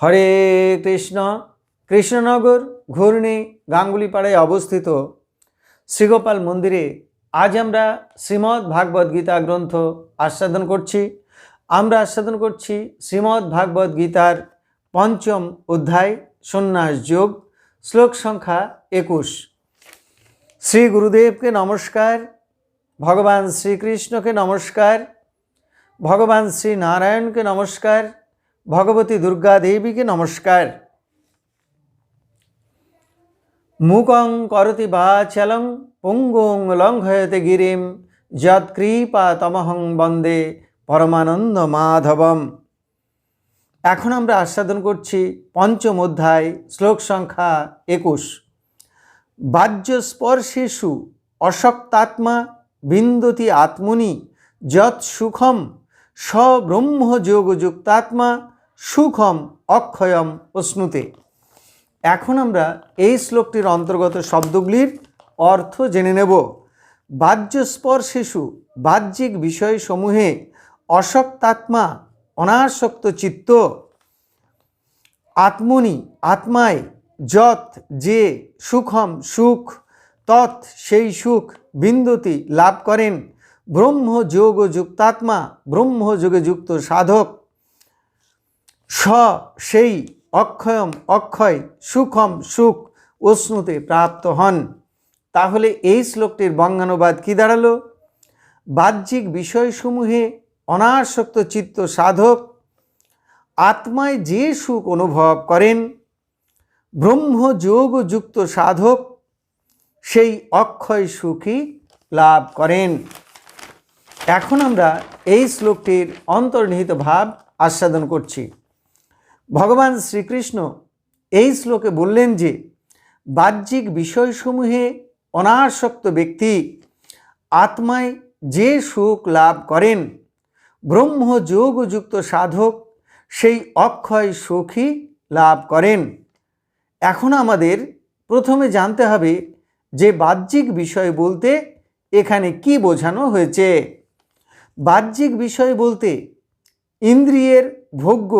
হরে কৃষ্ণ, কৃষ্ণনগর ঘূর্ণি গাঙ্গুলিপাড়ায় অবস্থিত শ্রীগোপাল মন্দিরে আজ আমরা শ্রীমদ্ ভাগবত গীতা গ্রন্থ আস্বাদন করছি। আমরা আস্বাদন করছি শ্রীমদ্ ভাগবত গীতার পঞ্চম অধ্যায়, সন্ন্যাস যোগ, শ্লোক সংখ্যা একুশ। শ্রী গুরুদেবকে নমস্কার, ভগবান শ্রীকৃষ্ণকে নমস্কার, ভগবান শ্রী নারায়ণকে নমস্কার ভগবতী দুর্গা দেবীকে নমস্কার। মুকং করতি বাচলং, পুঙ্গুং লঙ্ঘয়তে গিরিম, যৎকৃপা তমহং বন্দে পরমানন্দ মাধবম। এখন আমরা আস্বাদন করছি পঞ্চম অধ্যায়, শ্লোক সংখ্যা একুশ। বাহ্যস্পর্শেষু অশক্তাত্মা বিন্দতি আত্মনি যৎ সুখম সব্রহ্মযোগযুক্তাত্মা সুখম অক্ষয়ম অশ্নুতে এখন আমরা এই শ্লোকটির অন্তর্গত শব্দগুলির অর্থ জেনে নেব। বাহ্যস্পর্শেষু বাহ্যিক বিষয়সমূহে অশক্তাত্মা অনাসক্ত চিত্ত। আত্মনি আত্মায় যত যে সুখম সুখ, তৎ সেই সুখ বিন্দতি লাভ করেন। ব্রহ্মযোগ যুক্তাত্মা ব্রহ্মযোগে যুক্ত সাধক। স সেই অক্ষয়ম, অক্ষয়, সুখম, সুখ উষ্ণুতে প্রাপ্ত হন। তাহলে এই শ্লোকটির বঙ্গানুবাদ কি দাঁড়াল? বাহ্যিক বিষয়সমূহে অনাসক্ত চিত্ত সাধক আত্মায় যে সুখ অনুভব করেন ব্রহ্মযোগ যুক্ত সাধক সেই অক্ষয় সুখই লাভ করেন। এখন আমরা এই শ্লোকটির অন্তর্নিহিত ভাব আস্বাদন করছি। ভগবান শ্রীকৃষ্ণ এই শ্লোকে বললেন যে, বাহ্যিক বিষয়সমূহে অনাসক্ত ব্যক্তি আত্মায় যে সুখ লাভ করেন ব্রহ্মযোগযুক্ত সাধক সেই অক্ষয় সুখই লাভ করেন। এখন আমাদের প্রথমে জানতে হবে যে বাহ্যিক বিষয় বলতে এখানে কি বোঝানো হয়েছে? বাহ্যিক বিষয় বলতে ইন্দ্রিয়ের ভোগ্য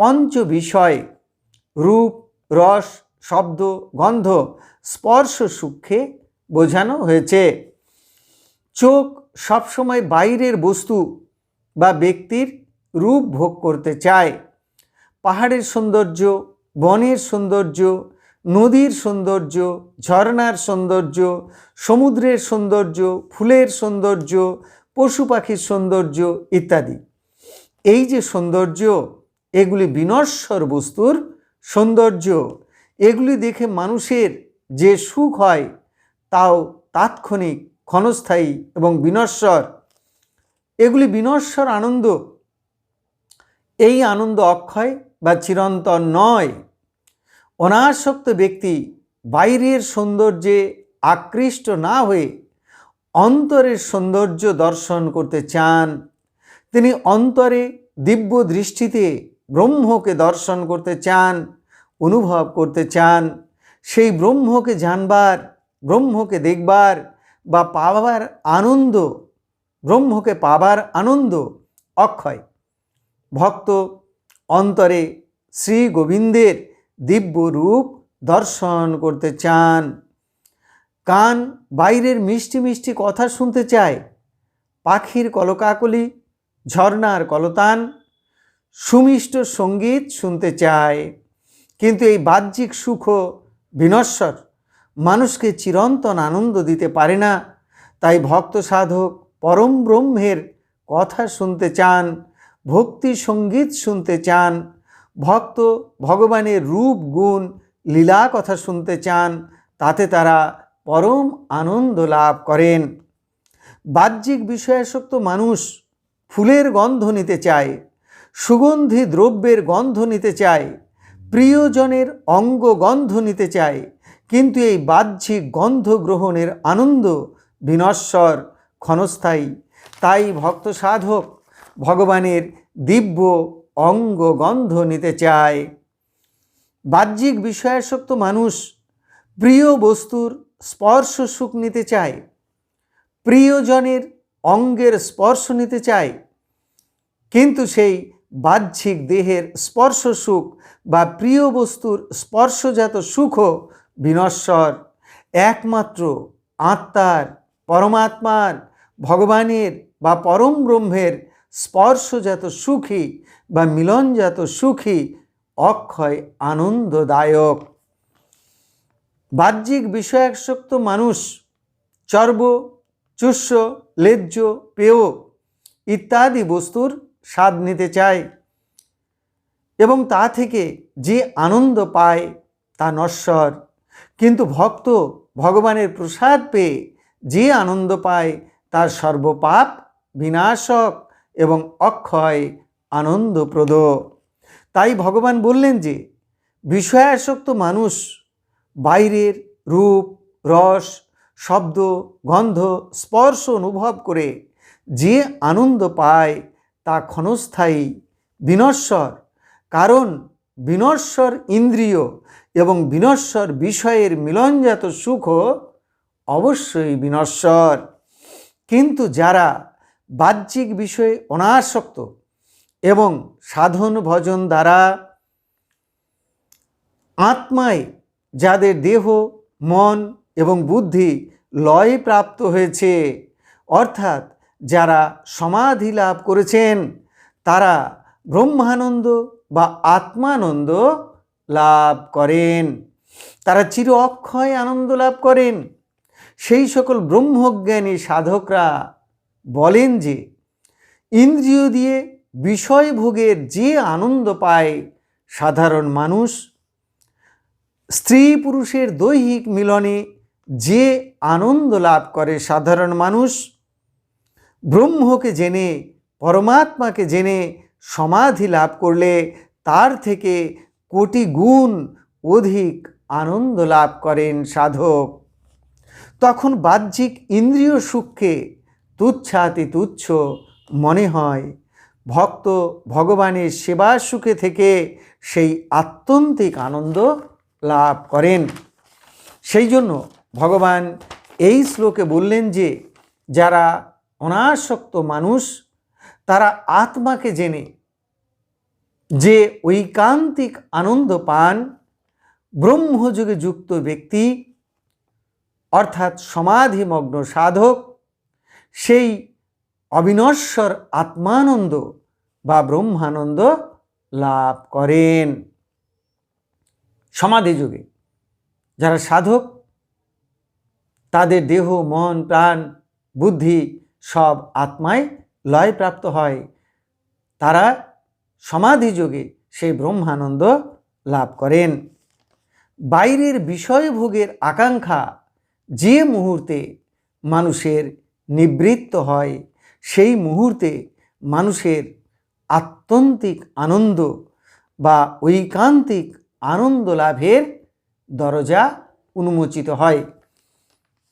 পঞ্চ বিষয় রূপ, রস, শব্দ, গন্ধ, স্পর্শ সুখে বোঝানো হয়েছে। চোখ সবসময় বাইরের বস্তু বা ব্যক্তির রূপ ভোগ করতে চায়। পাহাড়ের সৌন্দর্য, বনের সৌন্দর্য, নদীর সৌন্দর্য, ঝর্ণার সৌন্দর্য, সমুদ্রের সৌন্দর্য, ফুলের সৌন্দর্য, পশু পাখির সৌন্দর্য ইত্যাদি। এই যে সৌন্দর্য এগুলি বিনশ্বর বস্তুর সৌন্দর্য। এগুলি দেখে মানুষের যে সুখ হয়, তাও তাৎক্ষণিক, ক্ষণস্থায়ী এবং বিনশ্বর। এগুলি বিনশ্বর আনন্দ। এই আনন্দ অক্ষয় বা চিরন্তন নয়। অনাসক্ত ব্যক্তি বাইরের সৌন্দর্যে আকৃষ্ট না হয়ে অন্তরের সৌন্দর্য দর্শন করতে চান। তিনি অন্তরে দিব্য দৃষ্টিতে ব্রহ্মকে দর্শন করতে চান, অনুভব করতে চান, সেই ব্রহ্মকে জানবার, ব্রহ্মকে দেখবার বা পাবার আনন্দ, ব্রহ্মকে পাবার আনন্দ, অক্ষয়। ভক্ত অন্তরে শ্রী গোবিন্দের দিব্য রূপ দর্শন করতে চান, কান বাইরের মিষ্টি মিষ্টি কথা শুনতে চায়, পাখির কলকাকলি ঝর্নার কলতান সুমিষ্ট সংগীত শুনতে চায়। কিন্তু এই বাহ্যিক সুখ বিনশ্বর মানুষকে চিরন্তন আনন্দ দিতে পারে না। তাই ভক্ত সাধক পরম ব্রহ্মের কথা শুনতে চান, ভক্তি সংগীত শুনতে চান, ভক্ত ভগবানের রূপ, গুণ, লীলা কথা শুনতে চান, তাতে তারা পরম আনন্দ লাভ করেন। বাহ্যিক বিষয়াসক্ত মানুষ ফুলের গন্ধ নিতে চায়। সুগন্ধি দ্রব্যের গন্ধ নিতে চায়, প্রিয়জনের অঙ্গ গন্ধ নিতে চায়, কিন্তু এই বাহ্যিক গন্ধ গ্রহণের আনন্দ বিনশ্বর, ক্ষণস্থায়ী। তাই ভক্ত সাধক ভগবানের দিব্য অঙ্গ গন্ধ নিতে চায়। বাহ্যিক বিষয়াসক্ত মানুষ প্রিয় বস্তুর স্পর্শ সুখ নিতে চায়, প্রিয়জনের অঙ্গের স্পর্শ নিতে চায়, কিন্তু সেই বাহ্যিক দেহের স্পর্শ সুখ বা প্রিয় বস্তুর স্পর্শজাত সুখও বিনশ্বর। একমাত্র আত্মার, পরমাত্মার, ভগবানের বা পরম ব্রহ্মের স্পর্শজাত সুখী বা মিলনজাত সুখী অক্ষয় আনন্দদায়ক। বাহ্যিক বিষয়াসক্ত মানুষ চর্ব, চুষ্য, লেজ্জ, পেয় ইত্যাদি বস্তুর স্বাদ নিতে চায় এবং তা থেকে যে আনন্দ পায় তা নশ্বর। কিন্তু ভক্ত ভগবানের প্রসাদ পেয়ে যে আনন্দ পায় তার সর্বপাপ বিনাশক এবং অক্ষয় আনন্দপ্রদ। তাই ভগবান বললেন যে, বিষয়াসক্ত মানুষ বাইরের রূপ, রস, শব্দ, গন্ধ, স্পর্শ অনুভব করে যে আনন্দ পায় তা ক্ষণস্থায়ী, বিনশ্বর। কারণ বিনশ্বর ইন্দ্রিয় এবং বিনশ্বর বিষয়ের মিলনজাত সুখ অবশ্যই বিনশ্বর। কিন্তু যারা বাহ্যিক বিষয়ে অনাসক্ত এবং সাধন ভজন দ্বারা আত্মায় যাদের দেহ, মন এবং বুদ্ধি লয় প্রাপ্ত হয়েছে, অর্থাৎ যারা সমাধি লাভ করেছেন, তারা ব্রহ্মানন্দ বা আত্মানন্দ লাভ করেন। তারা চির অক্ষয় আনন্দ লাভ করেন। সেই সকল ব্রহ্মজ্ঞানী সাধকরা বলেন যে, ইন্দ্রিয় দিয়ে বিষয় ভোগের যে আনন্দ পায় সাধারণ মানুষ, স্ত্রী পুরুষের দৈহিক মিলনে যে আনন্দ লাভ করে সাধারণ মানুষ ব্রহ্মকে জেনে, পরমাত্মাকে জেনে সমাধি লাভ করলে তার থেকে কোটি গুণ অধিক আনন্দ লাভ করেন সাধক। তখন বাহ্যিক ইন্দ্রিয় সুখকে তুচ্ছাতি তুচ্ছ মনে হয়। ভক্ত ভগবানের সেবা সুখে থেকে সেই আত্যন্তিক আনন্দ লাভ করেন। সেই জন্য ভগবান এই শ্লোকে বললেন যে, যারা অনাসক্ত মানুষ, তারা আত্মাকে জেনে যে ঐকান্তিক আনন্দ পান ব্রহ্মযুগে যুক্ত ব্যক্তি, অর্থাৎ সমাধিমগ্ন সাধক, সেই অবিনশ্বর আত্মানন্দ বা ব্রহ্মানন্দ লাভ করেন। সমাধি যুগে যারা সাধক, তাদের দেহ, মন, প্রাণ, বুদ্ধি সব আত্মায় লয়প্রাপ্ত হয়। তারা সমাধি যোগে সেই ব্রহ্মানন্দ লাভ করেন। বাইরের বিষয়ভোগের আকাঙ্ক্ষা যে মুহূর্তে মানুষের নিবৃত্ত হয়, সেই মুহূর্তে মানুষের আত্যন্তিক আনন্দ বা ঐকান্তিক আনন্দ লাভের দরজা উন্মোচিত হয়।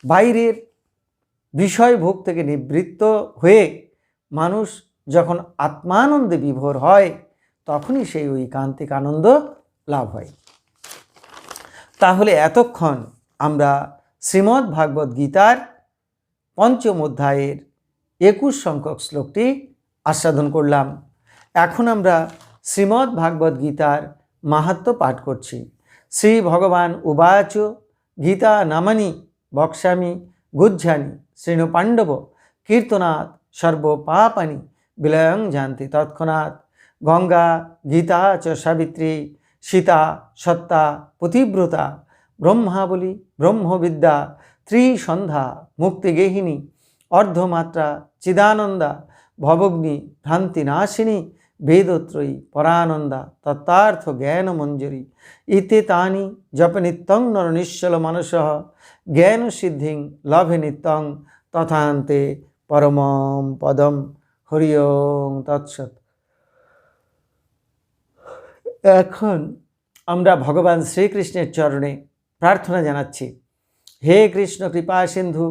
বাইরের বিষয় ভোগ থেকে নিবৃত্ত হয়ে মানুষ যখন আত্মানন্দে বিভোর হয়, তখনই সেই ঐকান্তিক আনন্দ লাভ হয়। তাহলে এতক্ষণ আমরা শ্রীমদ্ ভাগবত গীতার পঞ্চম অধ্যায়ের একুশ সংখ্যক শ্লোকটি আস্বাদন করলাম। এখন আমরা শ্রীমদ্ ভাগবত গীতার মাহাত্ম পাঠ করছি। শ্রী ভগবান উবাচ গীতা নামানি বক্সামি গুজ্জানি। শ্রীণু পাণ্ডব, কীর্তনাথ, সর্বপাপানি, বিলয়ং জানতি তৎক্ষণাৎ। গঙ্গা, গীতা চ সাবিত্রী, সীতা, সত্তা, পতিব্রতা, ব্রহ্মাবলী, ব্রহ্মবিদ্যা, ত্রিসন্ধ্যা মুক্তিগেহিনী অর্ধমাত্রা, চিদানন্দা, ভবগ্নি, ভ্রান্তিনাশিনী, বেদত্রয়ী, পরানন্দা, তত্ত্বার্থ জ্ঞানমঞ্জরি, ইতে তানি জপ নিত্যং নর নিশ্চল মানস জ্ঞান সিদ্ধিং লভে নিত্যং তথান্তে পরমম পদম হরি ওং তৎসৎ। এখন আমরা ভগবান শ্রীকৃষ্ণের চরণে প্রার্থনা জানাচ্ছি, হে কৃষ্ণ কৃপা সিন্ধু,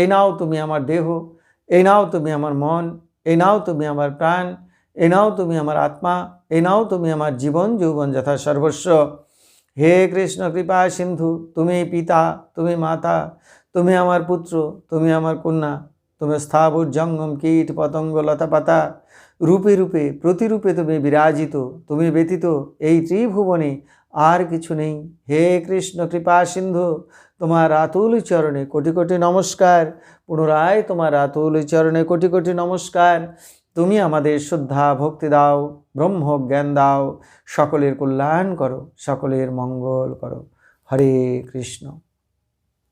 এই নাও তুমি আমার দেহ, এই নাও তুমি আমার মন, এই নাও তুমি আমার প্রাণ এ নাও তুমি আমার আত্মা এ নাও তুমি আমার জীবন, যৌবন যথা সর্বস্ব। হে কৃষ্ণ, কৃপা সিন্ধু, তুমি পিতা, তুমি মাতা, তুমি আমার পুত্র, তুমি আমার কন্যা, তুমি স্থাবর জঙ্গম কীট পতঙ্গ লতা পাতা। রূপে রূপে, প্রতিরূপে তুমি বিরাজিত, তুমি ব্যতীত এই ত্রিভুবনে আর কিছু নেই। হে কৃষ্ণ, কৃপা সিন্ধু, তোমার আতুল চরণে কোটি কোটি নমস্কার। পুনরায় তোমার আতুল চরণে কোটি কোটি নমস্কার। তুমি আমাদের শ্রদ্ধা, ভক্তি দাও, ব্রহ্ম জ্ঞান দাও, সকলের কল্যাণ করো, সকলের মঙ্গল করো। হরে কৃষ্ণ।